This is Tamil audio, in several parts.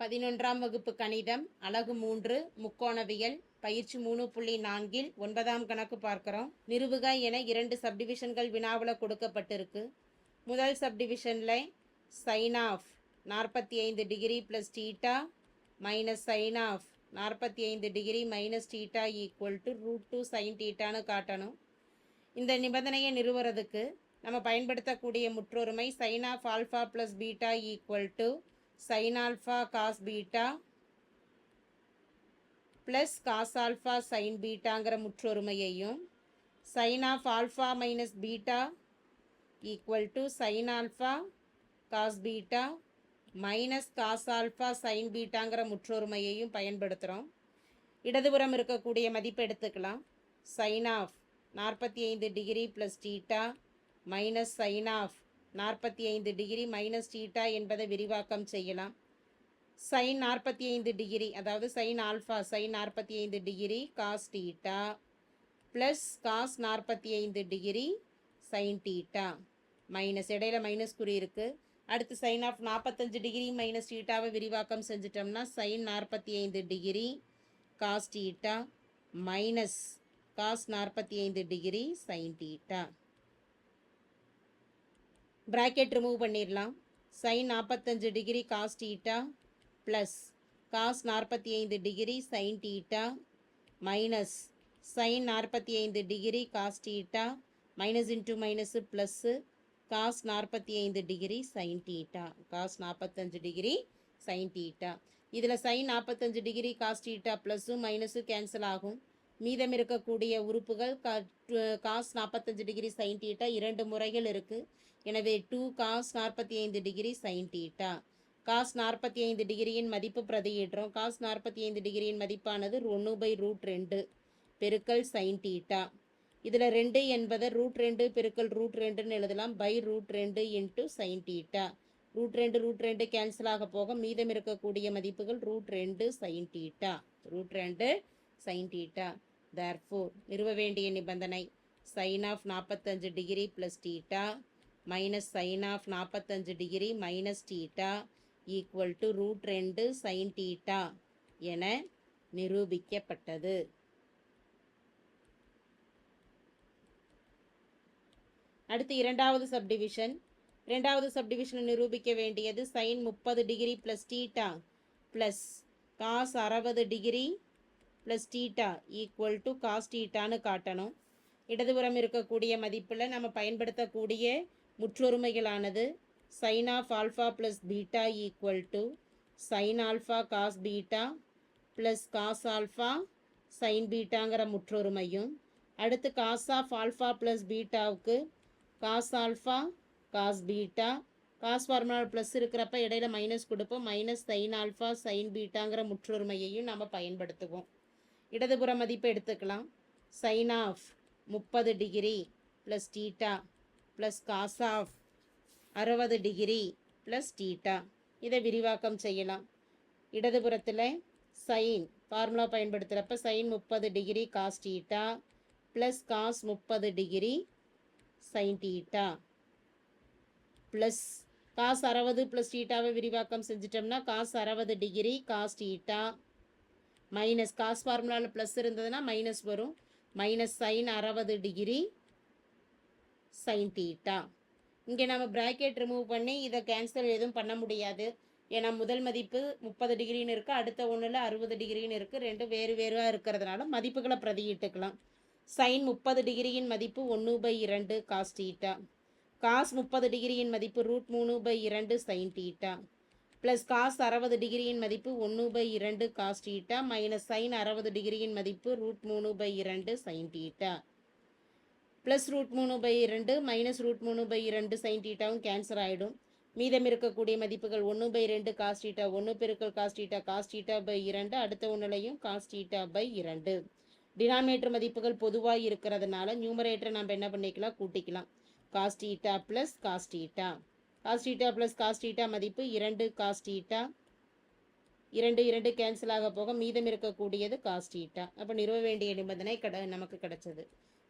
பதினொன்றாம் வகுப்பு கணிதம் அலகு மூன்று முக்கோணவியல் பயிற்சி மூணு புள்ளி நான்கில் ஒன்பதாம் கணக்கு பார்க்கிறோம். நிறுவுக என இரண்டு சப்டிவிஷன்கள் வினாவில் கொடுக்கப்பட்டிருக்கு. முதல் சப்டிவிஷனில் சைன் ஆஃப் நாற்பத்தி ஐந்து degree plus theta minus sine of நாற்பத்தி ஐந்து degree minus theta equal to root two sine டீட்டான்னு காட்டணும். இந்த நிபந்தனையை நிறுவுறதுக்கு நம்ம பயன்படுத்தக்கூடிய முற்றொருமை sine of alpha plus beta equal to sine alpha cos beta plus cos alpha sine பீட்டாங்கிற முற்றொருமையையும் sine of alpha minus beta equal to sine alpha cos beta minus cos alpha sine பீட்டாங்கிற முற்றொருமையையும் பயன்படுத்துகிறோம் இடதுபுறம் இருக்கக்கூடிய மதிப்பு எடுத்துக்கலாம். சைன் ஆஃப் நாற்பத்தி ஐந்து degree plus theta minus sine of நாற்பத்தி ஐந்து டிகிரி மைனஸ் டீட்டா என்பதை விரிவாக்கம் செய்யலாம். சைன் நாற்பத்தி ஐந்து டிகிரி அதாவது சைன் ஆல்ஃபா சைன் நாற்பத்தி ஐந்து degree cos theta plus cos நாற்பத்தி ஐந்து டிகிரி சைன் டீட்டா மைனஸ் இடையில மைனஸ் குறி இருக்குது அடுத்து சைன் ஆஃப் நாற்பத்தஞ்சு டிகிரி மைனஸ் டீட்டாவை விரிவாக்கம் செஞ்சிட்டோம்னா சைன் நாற்பத்தி ஐந்து degree cos theta minus cos நாற்பத்தி ஐந்து degree sine theta bracket remove பண்ணிடலாம். சைன் நாற்பத்தஞ்சு degree cos theta plus cos நாற்பத்தி ஐந்து degree sine theta minus sine நாற்பத்தி ஐந்து degree cos theta minus into minus plus cos நாற்பத்தி ஐந்து டிகிரி சைன் டீட்டா காஸ் நாற்பத்தஞ்சு டிகிரி சைன் டீட்டா இதில் சைன் நாற்பத்தஞ்சு டிகிரி காஸ் டீட்டா ப்ளஸ்ஸும் மைனஸும் கேன்சல் ஆகும். மீதம் இருக்கக்கூடிய உறுப்புகள் கா காஸ் நாற்பத்தஞ்சு டிகிரி சைன் டீட்டா இரண்டு முறைகள் இருக்குது எனவே டூ காஸ் நாற்பத்தி ஐந்து டிகிரி சைன் டீட்டா காஸ் நாற்பத்தி ஐந்து டிகிரியின் மதிப்பு பிரதியிடுறோம். காஸ் நாற்பத்தி ஐந்து டிகிரியின் மதிப்பானது ஒன்று பை ரூட் ரெண்டு பெருக்கல் சைன் டீட்டா இதில் ரெண்டு என்பதை ரூட் ரெண்டு பெருக்கல் ரூட் ரெண்டுன்னு எழுதலாம். பை ரூட் ரெண்டு இன்ட்டு சைன் டீட்டா ரூட் ரெண்டு ரூட் ரெண்டு கேன்சல் ஆக போக மீதம் இருக்கக்கூடிய மதிப்புகள் ரூட் ரெண்டு சைன் டீட்டா ரூட் ரெண்டு சைன் டீட்டா தேர்ஃபோர் நிறுவ வேண்டிய நிபந்தனை. சைன் ஆஃப் நாற்பத்தஞ்சு degree plus theta minus sine of நாற்பத்தஞ்சு degree minus theta equal to root ரெண்டு சைன் டீட்டா என நிரூபிக்கப்பட்டது. அடுத்து இரண்டாவது சப்டிவிஷன் இரண்டாவது சப்டிவிஷனை நிரூபிக்க வேண்டியது சைன் முப்பது degree plus theta plus cos அறுபது degree plus theta equal to cos டீட்டான்னு காட்டணும். இடதுபுறம் இருக்கக்கூடிய மதிப்பில் நம்ம பயன்படுத்தக்கூடிய முற்றொருமைகளானது sine of alpha plus beta equal to sine alpha cos beta plus cos alpha sine பீட்டாங்கிற முற்றொருமையும் அடுத்து cos of alpha plus பீட்டாவுக்கு cos alpha cos beta cos formula plus இருக்கிறப்ப இடையில மைனஸ் கொடுப்போம். மைனஸ் சைன் ஆல்ஃபா சைன் பீட்டாங்கிற முற்றொருமையையும் நம்ம பயன்படுத்துவோம். இடதுபுற மதிப்பு எடுத்துக்கலாம். சைன் ஆஃப் முப்பது degree plus theta plus cos of அறுபது டிகிரி ப்ளஸ் டீட்டா இதை விரிவாக்கம் செய்யலாம். இடதுபுறத்தில் சைன் ஃபார்முலா பயன்படுத்துகிறப்ப சைன் முப்பது degree cos theta plus cos முப்பது degree sine theta plus cos அறுபது ப்ளஸ் டீட்டாவை விரிவாக்கம் செஞ்சிட்டோம்னா காஸ் அறுபது degree cos theta minus cos ஃபார்முலாவில் ப்ளஸ் இருந்ததுன்னா மைனஸ் வரும். மைனஸ் சைன் அறுபது டிகிரி சைன் தீட்டா இங்கே நம்ம ப்ராக்கெட் ரிமூவ் பண்ணி இதை கேன்சல் எதுவும் பண்ண முடியாது. ஏன்னா முதல் மதிப்பு முப்பது டிகிரின்னு இருக்குது அடுத்த ஒன்றில் அறுபது டிகிரின்னு இருக்குது ரெண்டு வேறு வேறாக இருக்கிறதுனால மதிப்புகளை பிரதியிட்டுக்கலாம். சைன் முப்பது டிகிரியின் மதிப்பு ஒன்று பை இரண்டு காஸ் டீட்டா காஸ் முப்பது டிகிரியின் மதிப்பு ரூட் மூணு பை இரண்டு சைன் டீட்டா ப்ளஸ் காஸ் அறுபது டிகிரியின் மதிப்பு ஒன்று பை இரண்டு காஸ் டீட்டா மைனஸ் சைன் அறுபது டிகிரியின் மதிப்பு ரூட் மூணு பை இரண்டு சைன் டீட்டா ப்ளஸ் ரூட் மூணு பை இரண்டு மைனஸ் ரூட் மூணு பை இரண்டு சைன் டீட்டாவும் கேன்சல் ஆகிடும் மீதம் இருக்கக்கூடிய மதிப்புகள் ஒன்று பை ரெண்டு காஸ் டீட்டா ஒன்று பெருக்கல் cos theta cos theta by இரண்டு அடுத்த ஒன்றுலையும் காஸ் டீட்டா பை இரண்டு. டினாமினேட்டர் மதிப்புகள் பொதுவாக இருக்கிறதுனால நியூமரேட்டரை நம்ம என்ன பண்ணிக்கலாம்? கூட்டிக்கலாம். Cos theta plus cos theta cos theta plus cos theta மதிப்பு இரண்டு காஸ் டீட்டா இரண்டு இரண்டு கேன்சல் ஆக போக மீதம் இருக்கக்கூடியது காஸ் டீட்டா அப்போ நிறுவ வேண்டிய நிபந்தனை கிட நமக்கு கிடைச்சது.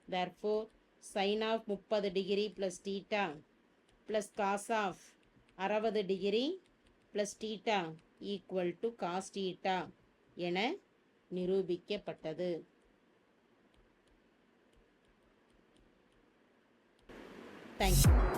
தேர்ஃபோர் சைன் ஆஃப் முப்பது degree plus theta plus cos of அறுபது degree plus theta equal to cos theta என நிரூபிக்கப்பட்டது. Thank you